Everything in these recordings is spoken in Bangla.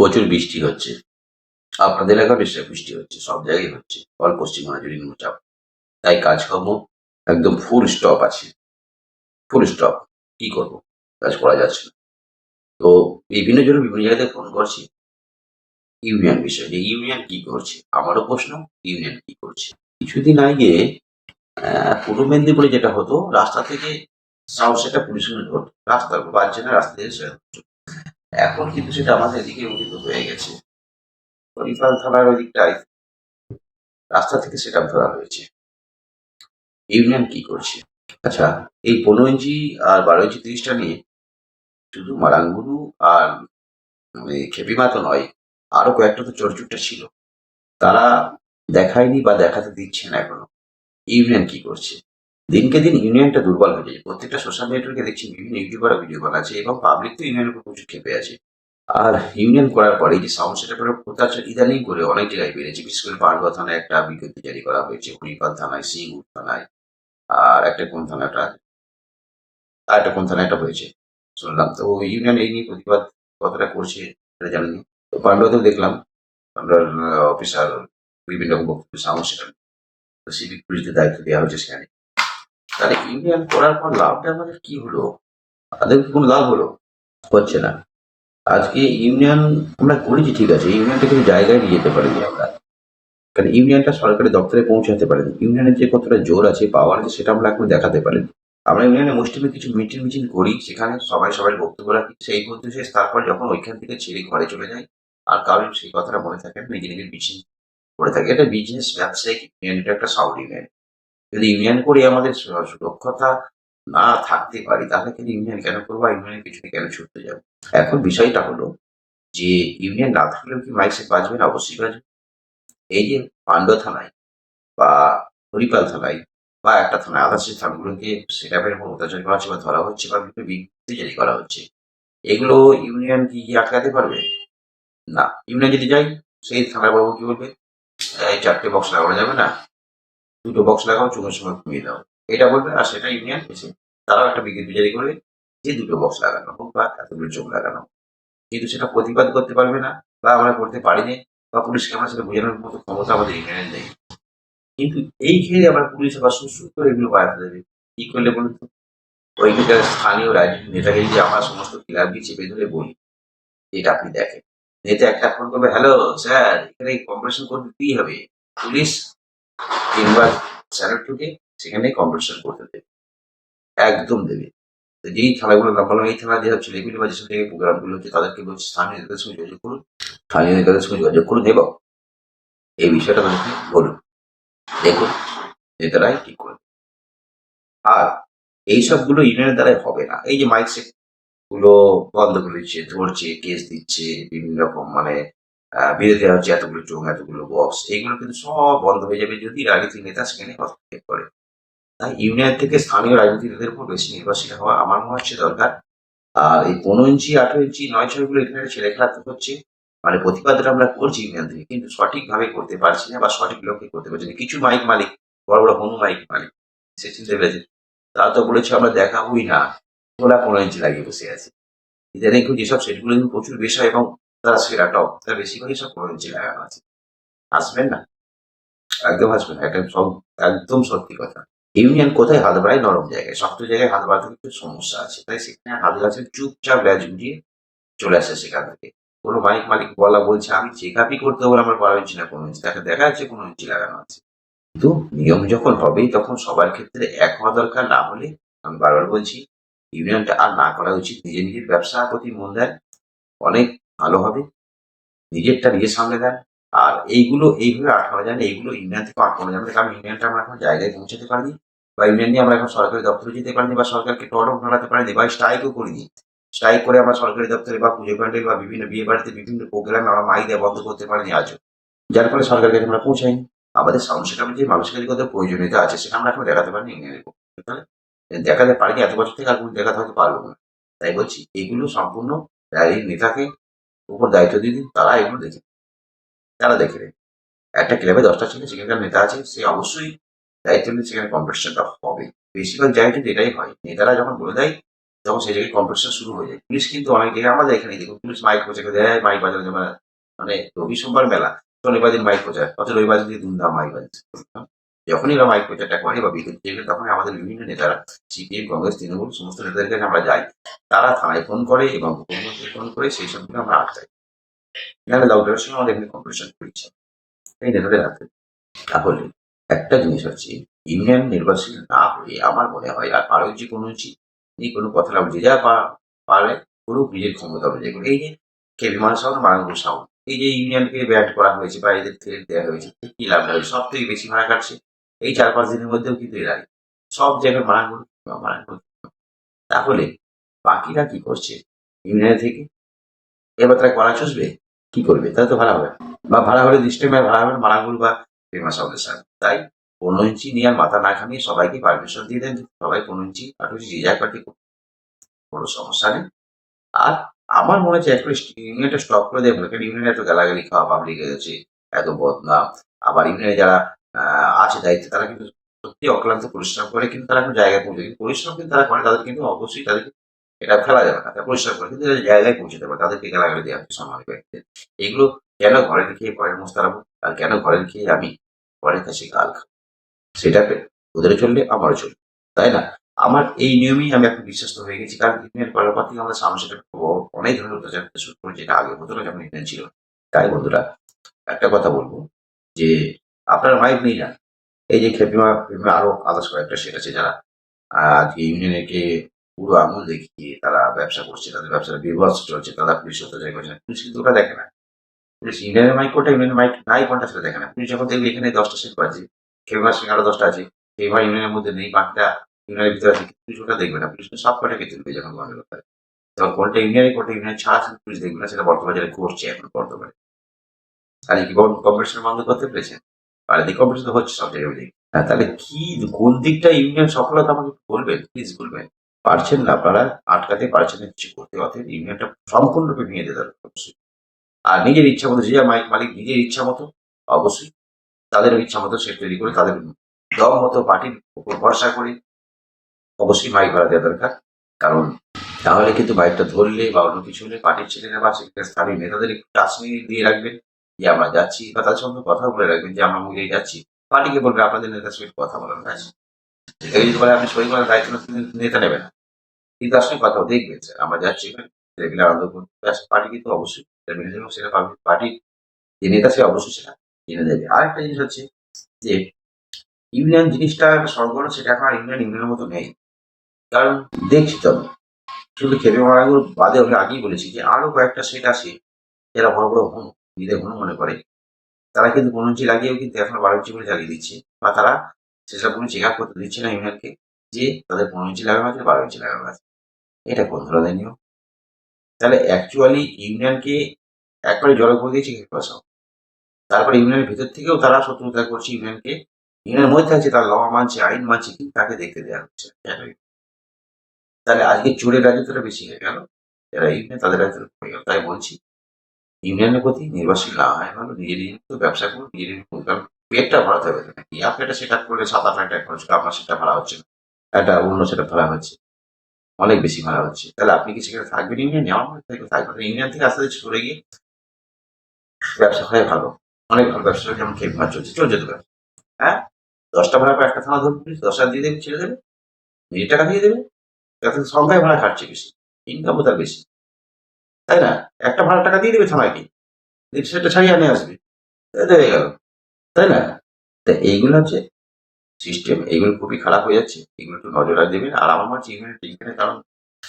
প্রচুর বৃষ্টি হচ্ছে। আপনাদের এলাকায় বেশি বৃষ্টি হচ্ছে, সব জায়গায় হচ্ছে। অল পশ্চিমবঙ্গে জুড়ে নিম্নচাপ তাই কাজকর্ম একদম ফুল স্টপ আছে। ফুল স্টপ কি করব? কাজ করা যাচ্ছে না। তো বিভিন্ন জন বিভিন্ন জায়গাতে ফোন করছি। ইউনিয়ন বিষয়। যে ইউনিয়ন কি করছে? আমারও প্রশ্ন ইউনিয়ন কি করছে? কিছুদিন আগে পূর্ব মেদিনীপুরে যেটা হতো, রাস্তা থেকে সাউন্ড সেটা পুলিশ রাস্তা বাজছে না রাস্তা থেকে। এখন কিন্তু সেটা আমাদের এদিকে উন্নীত হয়ে গেছে। হরিপাল থানার ওই দিকটায় রাস্তা থেকে সেট ধরা হয়েছে। ইউনিয়ন কি করছে? আচ্ছা এই পনেরো ইঞ্চি আর বারো ইঞ্চি তিরিশটা নিয়ে শুধু মারাঙ্গুরু আর মানে খেপিমা তো নয়, আরও কয়েকটা তো চোরচুটটা ছিল। তারা দেখায়নি বা দেখাতে দিচ্ছে না এখনও। ইউনিয়ন কি করছে? দিনকে দিন ইউনিয়নটা দুর্বল হয়ে যাচ্ছে প্রত্যেকটা সোশ্যাল নেটওয়ার্কে দেখছি বিভিন্ন ইউটিউবার ভিডিও বানাচ্ছে এবং পাবলিক তো ইউনিয়নের উপর প্রচুর খেপে আছে। আর ইউনিয়ন করার পরে এই যে সাউন্ড সেটআপের অত্যাচার ইদানিং করে অনেক জায়গায় বেড়েছে। বিশেষ করে পান্ডুয়া থানায় একটা বিজ্ঞপ্তি জারি করা হয়েছে। হরিপাল থানায়, সিঙ্গুর থানায়, আর একটা কোন থানাটা আর একটা কোন একটা হয়েছে? শুনলাম। তো ইউনিয়ন এই নিয়ে প্রতিবাদ কতটা করছে সেটা জানিনি। তো পান্ডুয়াতেও দেখলাম। আমরা অফিসার বিভিন্ন রকম বক্তব্য সাউন্ড সেটআপ সিভিক পুলিশদের দায়িত্ব দেওয়া হয়েছে সেখানে। তাহলে ইউনিয়ন করার পর লাভটা আমাদের কি হলো? তাদের কোনো লাভ হলো? হচ্ছে না। আজকে ইউনিয়ন আমরা করেছি, ঠিক আছে। ইউনিয়নটা কিছু জায়গায় নিয়ে যেতে পারিনি আমরা। কারণ ইউনিয়নটা সরকারি দপ্তরে পৌঁছাতে পারেনি। ইউনিয়নের যে কতটা জোর আছে পাওয়ার আছে, সেটা আমরা এখন দেখাতে পারিনি। আমরা ইউনিয়নে মুষ্টিমে কিছু মিটিং মিটিং করি, সেখানে সবাই সবাই বক্তব্য রাখি। সেই বলতে শেষ তারপর যখন ওইখান থেকে ছেড়ে ঘরে চলে যায় আর কারোর সেই কথাটা মনে থাকে নিজে নিজের বিচিং করে থাকে। এটা বিজনেস ব্যবসায়িক ইউনিয়ন এটা একটা সাউন্ড ইউনিয়ন। যদি ইউনিয়ন করে আমাদের সুরক্ষতা না থাকতে পারি, তাহলে কিন্তু ইউনিয়ন কেন করব? ইউনিয়নের পিছনে কেন ছুটতে যাব? এখন বিষয়টা হলো যে ইউনিয়ন না থাকলেও কি মাইসে বাজবে না? অবশ্যই বাজবে। এই যে পান্ডা থানায় বা হরিপাল থানায় বা একটা থানায় আদার্স যে থানাগুলোকে সেটাপের উপর অত্যাচার করা হচ্ছে বা ধরা হচ্ছে বা বিভিন্ন বিজ্ঞপ্তি জারি করা হচ্ছে, এগুলো ইউনিয়ন কি কি আটকাতে পারবে? না। ইউনিয়ন যদি যাই সেই থানার বাবু কি বলবে? এই চারটে বক্স লাগানো যাবে না? দুটো বক্স লাগাও চুমের সময় কমিয়ে দাও এটা বলবে, আর সেটা ইউনিয়ন এসে তারাও একটা বিজ্ঞপ্তি জারি করবে যে দুটো বক্স লাগানো হোক বা এতগুলো চোখ লাগানো। কিন্তু সেটা প্রতিবাদ করতে পারবে না বা আমরা করতে পারি না বা পুলিশকে আমরা সেটা বোঝানোর মতো ক্ষমতা আমাদের ইউনিয়নের নেই। কিন্তু এই ঘিরে আবার পুলিশ আবার সুসু করে এগুলো বাড়াতে দেবে। কি করলে বলুন তো? ওইখানকার স্থানীয় রাজনীতি নেতাকে যদি আমরা সমস্ত ক্লাবকে চেপে ধরে বলি, এটা আপনি দেখেন। নেতা একটা ফোন করবে হ্যালো স্যার এখানে কম্পিটিশন করতে দিতেই হবে? পুলিশ কিংবা স্যারের টুকে সেখানে কম্পিটিশন করতে দেবে। একদম দেবে। তো যেই থানাগুলো নাম বললাম, এই থানা যেসব ছেলেগুলো বা যেসব জায়গায় প্রোগ্রামগুলো হচ্ছে, তাদেরকে বলছি, স্থানীয় নেতাদের সঙ্গে যোগাযোগ করুন, স্থানীয় নেতাদের সঙ্গে যোগাযোগ করুন এবং এই বিষয়টা তাদেরকে বলুন। দেখুন নেতারাই ঠিক করবে আর এই সবগুলো ইউনিয়নের দ্বারাই হবে না। এই যে মাইক সেটগুলো বন্ধ করে দিচ্ছে, ধরছে কেস দিচ্ছে, বিভিন্ন রকম মানে বেঁধে দেওয়া হচ্ছে এতগুলো চোখ এতগুলো বক্স এইগুলো কিন্তু সব বন্ধ হয়ে যাবে যদি রাজনীতিক নেতা সেখানে হস্তক্ষেপ করে। তাই ইউনিয়ন থেকে স্থানীয় রাজনীতিক নেতাদের উপর বেশি নির্ভরশীল হওয়া আমার মনে হচ্ছে দরকার। আর এই পনেরো ইঞ্চি, আঠেরো ইঞ্চি, নয় ছয়গুলো এখানে ছেলে খেলা হচ্ছে। মানে প্রতিবাদটা আমরা করছি ইউনিয়ন থেকে, কিন্তু সঠিকভাবে করতে পারছি না বা সঠিক লক্ষ্যে করতে পারছি না। কিছু মাইক মালিক, বড় বড় হনু মাইক মালিক, সে চিনতে পেরেছে। তারা তো বলেছে আমরা দেখাবোই না। ওরা পনেরো ইঞ্চি লাগিয়ে বসে আছে। ইদানিং যেসব সেটগুলো প্রচুর বিষয় এবং তারা সেরা টপ বেশিরভাগই সব ইঞ্চি লাগানো আছে। আসবেন না। একদম আসবেন একদম সব, একদম সত্যি কথা। ইউনিয়ন কোথায়? হাত বাড়ায় নরম জায়গায়। শক্ত জায়গায় হাত বাড়াতে একটু সমস্যা আছে। তাই সেখানে হাত গাছে চুপচাপ ল্যাজ গুটিয়ে চলে আসে সেখান থেকে। কোনো মালিক মালিক বলা বলছে, আমি চেক আপই করতে হবে আমার বারো ইঞ্চি না কোনো ইঞ্চি। দেখা দেখা যাচ্ছে কোনো ইঞ্চি লাগানো আছে। কিন্তু নিয়ম যখন হবেই, তখন সবার ক্ষেত্রে এক হওয়া দরকার। না হলে আমি বারবার বলছি, ইউনিয়নটা আর না করা উচিত। নিজের নিজের ব্যবসা প্রতি মন দেন। অনেক ভালো হবে। নিজেরটা নিজে সামলে দেন। আর এইগুলো এইভাবে আটকানো যায় না এইগুলো ইউনিয়ন থেকে আটকানো যাবে কারণ ইউনিয়নটা আমরা এখন জায়গায় পৌঁছাতে পারিনি। বা ইউনিয়ন নিয়ে আমরা এখন সরকারি দপ্তরে যেতে পারিনি বা সরকারকে টরম ফেলাতে পারিনি বা স্ট্রাইকও করিনি। স্ট্রাইক করে আমরা সরকারি দপ্তরে বা পুজো প্যান্ডেল বা বিভিন্ন বিয়ে বাড়িতে বিভিন্ন প্রোগ্রামে আমরা মাইক দেওয়া বন্ধ করতে পারিনি আজও। যার ফলে সরকারের কাছে আমরা পৌঁছাইনি। আমাদের সাউন্ড সেটাপে যে মানুষের কাছে কত প্রয়োজনীয়তা আছে সেটা আমরা এখন দেখাতে পারিনি ইউনিয়নের তাহলে দেখাতে পারিনি, এত বছর থেকে আর দেখাতে হয়তো পারব না। তাই বলছি, এগুলো সম্পূর্ণ নেতাকে উপর দায়িত্ব দিয়ে দিন, তারা এগুলো দেখে তারা দেখে নেবে। একটা ক্লাবে দশটা ছেলে, সেখানকার নেতা আছে, সে অবশ্যই দায়িত্ব নিয়ে সেখানে কম্পিটিশনটা হবে। বেশিরভাগ জায়গায় কিন্তু এটাই হয়। নেতারা যখন বলে দেয়, তখন সেই জায়গায় কম্পিটিশন শুরু হয়ে যায়। পুলিশ কিন্তু অনেক জায়গায় আমাদের এখানে দেখুন, পুলিশ মাইক করে দেয় মাইক যাবে মানে রবি সোমবার মেলা। শনিবার দিন মাইক প্রচার অত রবিবার দিন ধুমধাম মাইক বাজছে যখনই এরা মাইক প্রচারটা করে বা বিদ্যুৎ চেপে তখন আমাদের বিভিন্ন নেতারা সিপিএম কংগ্রেস তৃণমূল সমস্ত নেতাদের কাছে আমরা যাই। তারা থানায় ফোন করে এবং মুখ্যমন্ত্রী ফোন করে সেই সবগুলো আমরা আটকাই। নাহলে লকডাউনের সময় আমাদের এখানে কম্পিটিশন করেছে এই নেতাদের হাতে। তাহলে একটা জিনিস হচ্ছে, ইউনিয়ন নির্বাচন না হয়ে আমার মনে হয় আর পারো যে কোনো এই কোনো কথা না যে যা পারে, করুক নিজের ক্ষমতা অনুযায়ী এই যে কেবি সাউন্ড মারাঙ্গুর সাউন্ড এই যে ইউনিয়নকে ব্যাট করা হয়েছে বা এদের ফেরত দেওয়া হয়েছে, কি লাভ হয়েছে? সব থেকে বেশি ভাড়া কাটছে এই চার পাঁচ দিনের মধ্যেও কিন্তু এরাই সব জায়গায় মারাঙ্গুর মারাঙ্গুর তাহলে বাকিরা কি করছে? ইউনিয়ন থেকে? এবার তারা করা চষবে? কি করবে? তাহলে তো ভাড়া হবে বা ভাড়া হলে ডিস্ট্রিক্ট ভাড়া হবে মারাঙ্গুল বা ফেমাস সাউন্ডের সাথে তাই পনেরো ইঞ্চি নিয়ে আর মাথা না খামিয়ে সবাইকে পারমিশন দিয়ে দেন সবাই পনেরো ইঞ্চি আঠারো ইঞ্চি যে পার্টি কোনো সমস্যা নেই। আর আমার মনে হচ্ছে একটু ইউনিয়নটা স্টপ করে দেবে। কারণ ইউনিয়নে এত গালাগালি খাওয়া পাবলিক হয়েছে এত বদনাম। আবার ইউনিয়নে যারা আছে দায়িত্বে তারা কিন্তু সত্যি অক্লান্ত পরিশ্রম করে কিন্তু তারা একটা জায়গায় পৌঁছে কিন্তু পরিশ্রম কিন্তু তারা করে, তাদের কিন্তু অবশ্যই তাদেরকে এটা ফেলা যাবে না। তারা পরিশ্রম করে, কিন্তু জায়গায় পৌঁছতে পারে তাদেরকে গালাগালি দেওয়া হচ্ছে সম্মানিত ব্যক্তিদের এগুলো কেন ঘরে খেয়ে পরের মোস্তারাবো আর কেন ঘরের খেয়ে আমি পরের কাছে গাল খাব? সেটাকে ওদের চললে আমারও চলবে, তাই না? আমার এই নিয়মেই আমি এখন বিশ্বস্ত হয়ে গেছি, কারণ ইউনিয়ন করার পর থেকে আমাদের সামনে সেটা অনেক ধরনের অত্যাচার করতে শুরু করে যেটা আগে হতো না যখন ইউনিয়ন ছিল। তাই বন্ধুরা, একটা কথা বলব যে আপনার মাইক নেই না এই যে খেপিমা খেপিমা আরও আদার্স কয়েকটা সেট আছে যারা আজকে ইউনিয়নকে পুরো আঙুল দেখিয়ে তারা ব্যবসা করছে, তাদের ব্যবসাটা বিভৎস চলছে, তারা পুলিশ অত্যাচার করছে পুলিশ কিন্তু ওটা দেখে না। পুলিশ ইউনিয়নের মাইক কোনটা ইউনিয়নের মাইক নাই কোনটা সেটা দেখে না। পুলিশ যখন দেখবে এখানে দশটা সেট বাজে খেপিমার সঙ্গে আরও দশটা আছে খেপিমার ইউনিয়নের মধ্যে নেই, বাকিটা ইউনিয়নের ভিতরে আছে পুলিশ ওটা দেখবে না। পুলিশ সব কটাকে তুলবে যখন গন্ডগোল করে তখন কোনটা ইউনিয়নে কোনটা ইউনিয়ন ছাড়া পুলিশ দেখবে না, সেটা বর্তমানে যেটা করছে এখন বর্তমানে। আর কি কম্পিটিশন বন্ধ করতে পেরেছেন? আর কম্পিটিশন তো হচ্ছে সব জায়গায়। হ্যাঁ তাহলে কি, কোন দিকটা ইউনিয়ন সফলতা আমাকে বলবেন? প্লিজ বলবেন। পারছেন না আপনারা আটকাতে পারছেন না কিছু করতে অতএব ইউনিয়নটা সম্পূর্ণরূপে ভেঙে হবে, অবশ্যই। আর নিজের ইচ্ছা মতো, যে মাইক মালিক নিজের ইচ্ছা মতো, অবশ্যই তাদের ইচ্ছা মতো সেট তৈরি করে তাদের দম মতো পার্টির উপর ভরসা করে অবশ্যই মাইক ভাড়া দেওয়া দরকার। কারণ তাহলে কিন্তু বাইকটা ধরলে বা অন্য কিছু হলে পার্টির ছেলেরা বা সেখানে স্থানীয় নেতাদের একটু টাচ নিয়ে দিয়ে রাখবেন। যে আমরা যাচ্ছি বা তাদের সঙ্গে কথা বলে রাখবেন যে আমরা মুখে যাচ্ছি। পার্টিকে বলবে, আপনাদের নেতার সঙ্গে কথা বলার এটাকে যদি বলে আপনি সই করার দায়িত্ব নেতা নেবে না কিন্তু আসলে কথা দেখবেন স্যার আমরা যাচ্ছি এখানে আনন্দ করতে পার্টি কিন্তু অবশ্যই সেটা পার্টির যে নেতা সে অবশ্যই সেটা জেনে দেবে। আরেকটা জিনিস হচ্ছে যে ইউনিয়ন জিনিসটা সংগঠন সেটা এখন আর ইউনিয়ন ইউনিয়নের মতো নেই। কারণ দেখছি তো, শুধু খেপে মারাগুলো বাদে আমি আগেই বলেছি যে আরও কয়েকটা সেট আছে যারা বড় বড় হন হন মনে করে। তারা কিন্তু ইঞ্চি লাগিয়েও কিন্তু এখন বারো ইঞ্চি করে চালিয়ে দিচ্ছে বা তারা সেসব কোনো চেক আপ করতে দিচ্ছে না ইউনিয়নকে যে তাদের পনেরো ইঞ্চি লাগানো আছে বারো ইঞ্চি লাগানো আছে। এটা কোন ধরনের নিয়ম? তাহলে অ্যাকচুয়ালি ইউনিয়নকে একবারে জড়ো করে দিয়েছে সব তারপরে ইউনিয়নের ভিতর থেকেও তারা শত্রুতা করছে ইউনিয়নকে। ইউনিয়নের মধ্যে আছে, তার ল মানছে, আইন মানছে, কিন্তু তাকে দেখতে দেওয়া হচ্ছে তাহলে আজকে চোরের রাজত্বটা বেশি হয়ে গেল। যারা ইউনিয়ন তাদের রাজত্ব তাই বলছি। ইউনিয়নের প্রতি নির্ভরশীল না হয়, ভালো নিজের নিজের ব্যবসা করুন, নিজের কারণ পেটটা ভরাতে হবে। কি আপনি একটা সেট করলে সাত আট টাকা খরচ আপনার সেটা ভাড়া হচ্ছে না। একটা অন্য সেটা ভাড়া হচ্ছে। অনেক বেশি ভাড়া হচ্ছে। তাহলে আপনি কি সেখানে থাকবেন ইউনিয়নে? আমার মনে থাকবেন। ইউনিয়ন থেকে আস্তে আস্তে সরে গিয়ে ব্যবসা হয় ভালো। অনেক ভালো ব্যবসা যেমন খেপ মাছ চলছে চলছে তো ব্যবসা। হ্যাঁ? দশটা ভাড়া একটা থানা ধরবে দশ টাকা দিয়ে দেবে, ছেড়ে দেবে, নিজের টাকা দিয়ে দেবে। তাতে সংখ্যায় ভাড়া খাটছে বেশি ইনকামও তার বেশি। তাই না? একটা ভাড়া টাকা দিয়ে দেবে থানায় কি দিয়ে সেটা ছাড়িয়ে আনে আসবে। হয়ে গেল। তাই না? তা এইগুলো হচ্ছে সিস্টেম এইগুলো খুবই খারাপ হয়ে যাচ্ছে। এগুলো একটু নজর দেবেন আর আমার মনে হচ্ছে ইউনিয়ন টিকেটে কারণ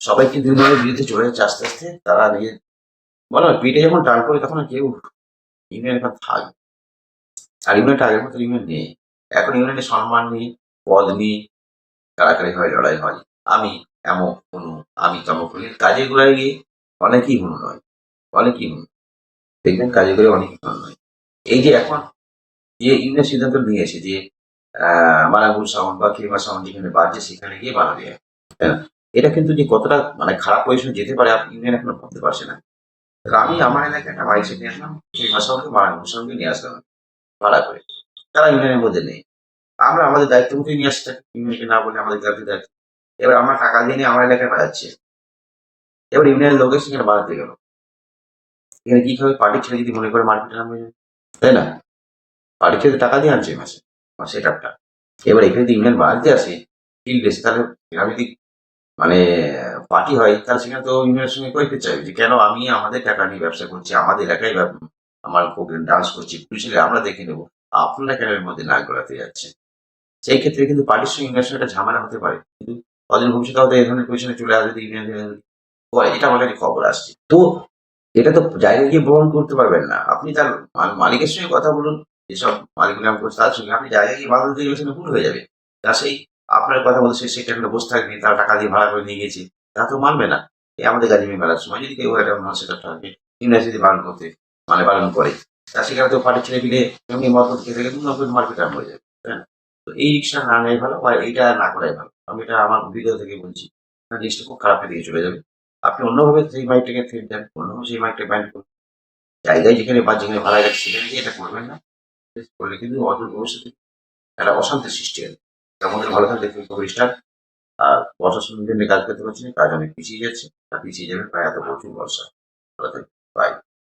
সবাই কিন্তু বিরুদ্ধে চলে যাচ্ছে আস্তে আস্তে। তারা নিজের বলো, পিঠে যখন টান করে তখন কেউ ইউনিয়ন এখন থাকবে আর ইউনিয়নটা আগের মতো ইউনিয়ন নেই। এখন ইউনিয়নের সম্মান নেই, পদ নেই, কারাকারি হয়, লড়াই হয়। আমি এমন কোনো আমি হলে কাজে ঘুরে গিয়ে অনেকেই হুন নয় অনেকেই হুন? দেখবেন কাজে করে অনেকেই হুন নয়। এই যে এখন যে ইউনিয়ন সিদ্ধান্ত নিয়েছে যে, আহ মানাগুল সাউন্ড বা কিংবা সাউন্ড যেখানে বাজছে সেখানে গিয়ে বানাবে? এটা কিন্তু যে কতটা মানে খারাপ পজিশনে যেতে পারে ইউনিয়ন এখনও ভাবতে পারছে না। আমি আমার এলাকায় একটা বাইক নিয়ে আসলাম কিংবা সাউন্ডকে মানাগুল সাউন্ডকে নিয়ে আসলাম, ভাড়া করে। তারা ইউনিয়নের মধ্যে নেই। আমরা আমাদের দায়িত্ব মতোই নিয়ে আসতে ইউনিয়নকে না বলে আমাদের দায়িত্ব। এবার আমরা টাকা দিয়ে নিয়ে আমার এলাকায় বাজাচ্ছে এবার ইউনিয়ন লোকের সেখানে বাজাতে গেল। এখানে কি হবে পার্টির ছেলে যদি মনে করে মার্কেটে নামবে তাই না? পার্টির ছেলে টাকা দিয়ে আনছে মাসে। মাসে টাকা এবার এখানে যদি ইউনিয়ন বাজাতে আসে ফিল্ড এসে তাহলে আমি যদি মানে পার্টি হয়, তাহলে সেখানে তো ইউনিয়নের সঙ্গে কয়েকতে চাইবে যে, কেন আমি আমাদের টাকা নিয়ে ব্যবসা করছি, আমাদের এলাকায় আমার ডান্স করছি, পুলিশের আমরা দেখে নেব, আপনারা কেন এর মধ্যে না গড়াতে যাচ্ছে সেই ক্ষেত্রে কিন্তু পার্টির সঙ্গে ইউনিয়নের সঙ্গে একটা ঝামেলা হতে পারে। কিন্তু কদিন ভবিষ্যতে হয়তো এই ধরনের পজিশনে চলে আসবে ইউনিয়ন হয়, এটা আমার কাছে খবর আসছে। তো এটা তো জায়গায় গিয়ে বহন করতে পারবেন না। আপনি তার মালিকের সঙ্গে কথা বলুন, যেসব মালিক নাম করছে তার সঙ্গে। আপনি জায়গায় গিয়ে বাধা দিতে গেলে ভুল হয়ে যাবে। তা সেই আপনার কথা বলতে সে সেখানে বসে থাকবে, তারা টাকা দিয়ে ভাড়া করে নিয়ে গেছে। তা তো মানবে না। এই আমাদের গাজীমি মেলার সময় যদি কেউ একটা সেটা থাকে ইংরেজি যদি পালন করতে মানে পালন করে, তা সেখানে তো পার্টির ছেলে মিলে এমনি মত খেতে গেলে মার্কেট আরম্ভ হয়ে যাবে? তো এই রিক্সা না নেয় ভালো বা এইটা না করাই ভালো? আমি এটা আমার অভিজ্ঞতা থেকে বলছি। জিনিসটা খুব খারাপের দিকে চলে যাবে। আপনি অন্যভাবে সেই মাইকটাকে ফের দেন, অন্যভাবে সেই মাইকটা ব্যান্ড করুন। জায়গায় যেখানে বা যেখানে ভাড়া গেছে সেখানে গিয়ে এটা করবেন না। করলে কিন্তু অদূর ভবিষ্যতে একটা অশান্তির সৃষ্টি হবে। আমাদের ভালো থাকলে স্টার্ট আর বর্ষার সঙ্গে কাজ করতে পারছি না, কাজ অনেক পিছিয়ে যাচ্ছে। পিছিয়ে যাবে প্রায় এত প্রচুর বর্ষা। ভালো থাকবে বাই